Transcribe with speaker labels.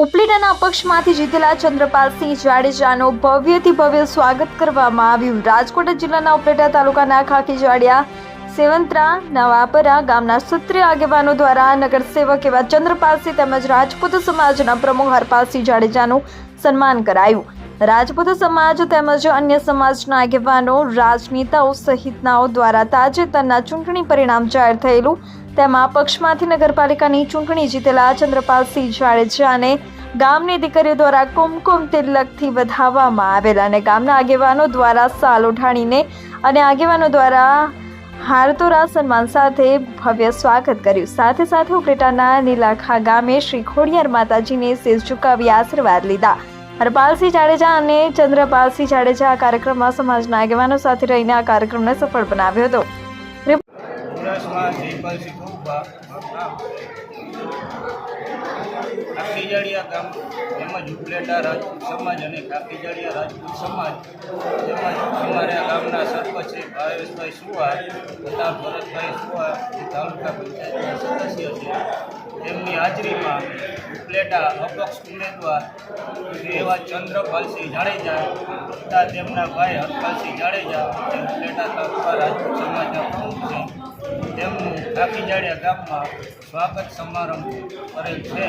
Speaker 1: ઉપલેટાના પક્ષમાંથી જીતેલા ચંદ્રપાલસિંહ જાડેજાનો ભવ્યથી ભવ્ય સ્વાગત કરવામાં આવ્યું. રાજકોટ જિલ્લાના ઉપલેટા તાલુકાના ખાખીજાડિયા સેવંત્રા, નવાપરા ગામના સત્રીય આગેવાનો દ્વારા નગરસેવક એવા ચંદ્રપાલસિંહ તેમજ રાજપૂત સમાજના પ્રમુખ હરપાલસિંહ જાડેજાનું સન્માન કરાયું. રાજપૂત સમાજ તેમજ અન્ય સમાજના આગેવાનો, રાજનેતાઓ સહિતનાઓ દ્વારા તાજેતરના ચૂંટણી પરિણામ જાહેર થયેલું. તેમાં પક્ષમાંથી નગરપાલિકાની ચૂંટણી જીતેલા ચંદ્રપાલસિંહ જાડેજાને ગામની દીકરીઓ દ્વારા કુમકુમ તિલકથી વધાવવામાં આવેલ અને ગામના આગેવાનો દ્વારા સાલ ઉઠાણીને અને આગેવાનો દ્વારા હારતોરા સન્માન સાથે ભવ્ય સ્વાગત કર્યું. સાથે સાથે ઉપલેટાના નીલાખા ગામે શ્રી ખોડિયાર માતાજીને શેષ ઝુકાવી આશીર્વાદ લીધા. હરપાલસિંહ જાડેજા અને ચંદ્રપાલસિંહ જાડેજા આ કાર્યક્રમમાં સમાજના આગેવાનો સાથે રહીને આ કાર્યક્રમને સફળ બનાવ્યો હતો.
Speaker 2: કાકીજાડિયા ગામ તેમજ ઉપલેટા રાજપૂત સમાજ અને કાકીજાડિયા રાજપૂત સમાજ તેમજ અમારા ગામના સરપંચ છે ભાવેશભાઈ સુવાર, તથા ભરતભાઈ સુવાર તાલુકા પંચાયતના સદસ્ય છે. તેમની હાજરીમાં ઉપલેટા અપક્ષ ઉમેદવાર એવા ચંદ્રપાલસિંહ જાડેજા તથા તેમના ભાઈ હરપાલસિંહ જાડેજા જે ઉપલેટા તાલુકા રાજપૂત સમાજના પ્રમુખ છે. તેમનું કાકીજાડિયા ગામમાં સ્વાગત સમારંભ કરેલ છે.